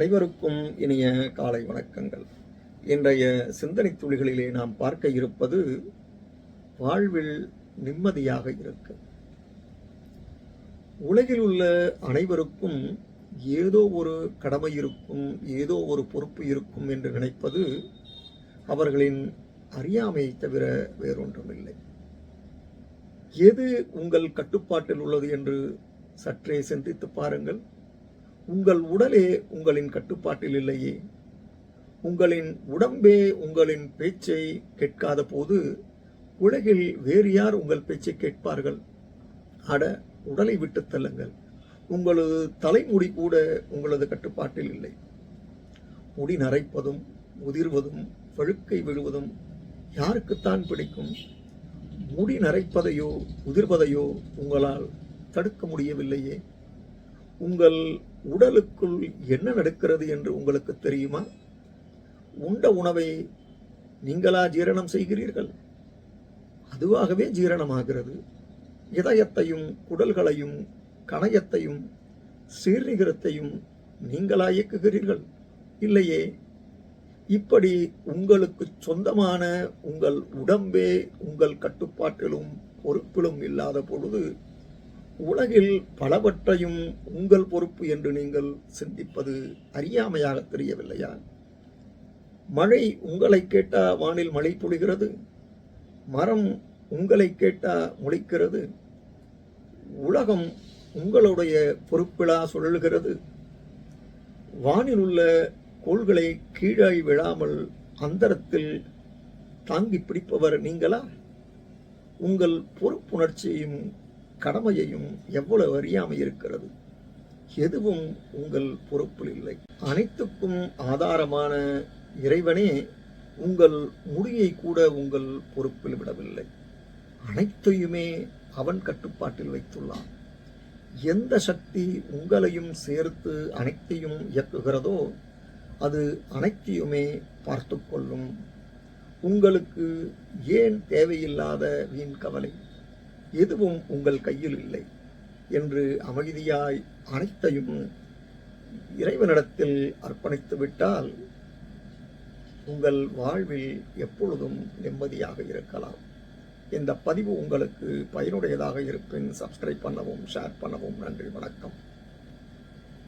அனைவருக்கும் இனிய காலை வணக்கங்கள். இன்றைய சிந்தனை துளிகளிலே நாம் பார்க்க இருப்பது வாழ்வில் நிம்மதியாக இருக்க. உலகில் உள்ள அனைவருக்கும் ஏதோ ஒரு கடமை இருக்கும் ஏதோ ஒரு பொறுப்பு இருக்கும் என்று நினைப்பது அவர்களின் அறியாமையை தவிர வேறொன்றுமில்லை. எது உங்கள் கட்டுப்பாட்டில் உள்ளது என்று சற்றே சிந்தித்து பாருங்கள். உங்கள் உடலே உங்களின் கட்டுப்பாட்டில் இல்லையே. உங்களின் உடம்பே உங்களின் பேச்சை கேட்காத போது உலகில் வேறு யார் உங்கள் பேச்சை கேட்பார்கள்? அட உடலை விட்டு தள்ளுங்கள். உங்களது தலைமுடி கூட உங்களது கட்டுப்பாட்டில் இல்லை. முடி நரைப்பதும் உதிர்வதும் பழுக்கை விழுவதும் யாருக்குத்தான் பிடிக்கும்? முடி நரைப்பதையோ உதிர்வதையோ உங்களால் தடுக்க முடியவில்லையே. உங்கள் உடலுக்குள் என்ன நடக்கிறது என்று உங்களுக்கு தெரியுமா? உண்ட உணவை நீங்களா ஜீரணம் செய்கிறீர்கள்? அதுவாகவே ஜீரணமாகிறது. இதயத்தையும் குடல்களையும் கணையத்தையும் சீர்நிகரத்தையும் நீங்களா இயக்குகிறீர்கள்? இல்லையே. இப்படி உங்களுக்கு சொந்தமான உங்கள் உடம்பே உங்கள் கட்டுப்பாட்டிலும் பொறுப்பிலும் இல்லாத பொழுது உலகில் பலவற்றையும் உங்கள் பொறுப்பு என்று நீங்கள் சிந்திப்பது அறியாமையாக தெரியவில்லையா? மழை உங்களை கேட்டா வானில் மழை பொழிகிறது மரம் உங்களை கேட்டா முளைக்கிறது உலகம் உங்களுடைய பொறுப்பிலா சுழல்கிறது வானில் உள்ள கோள்களை கீழாய் விழாமல் அந்தரத்தில் தாங்கி பிடிப்பவர் நீங்களா? உங்கள் பொறுப்புணர்ச்சியும் கடமையையும் எவ்வளவு அறியாமை இருக்கிறது? எதுவும் உங்கள் பொறுப்பில் இல்லை. அனைத்துக்கும் ஆதாரமான இறைவனே உங்கள் முடியை கூட உங்கள் பொறுப்பில் விடவில்லை. அனைத்தையுமே அவன் கட்டுப்பாட்டில் வைத்துள்ளான். எந்த சக்தி உங்களையும் சேர்த்து அனைத்தையும் இயக்குகிறதோ அது அனைத்தையுமே பார்த்து கொள்ளும். உங்களுக்கு ஏன் தேவையில்லாத வீண் கவலை? எதுவும் உங்கள் கையில் இல்லை என்று அமைதியாய் அனைத்தையும் இறைவனிடத்தில் அர்ப்பணித்து விட்டால் உங்கள் வாழ்வில் எப்பொழுதும் நிம்மதியாக இருக்கலாம். இந்த பதிவு உங்களுக்கு பயனுடையதாக இருப்பின் சப்ஸ்கிரைப் பண்ணவும் ஷேர் பண்ணவும் நன்றி வணக்கம்.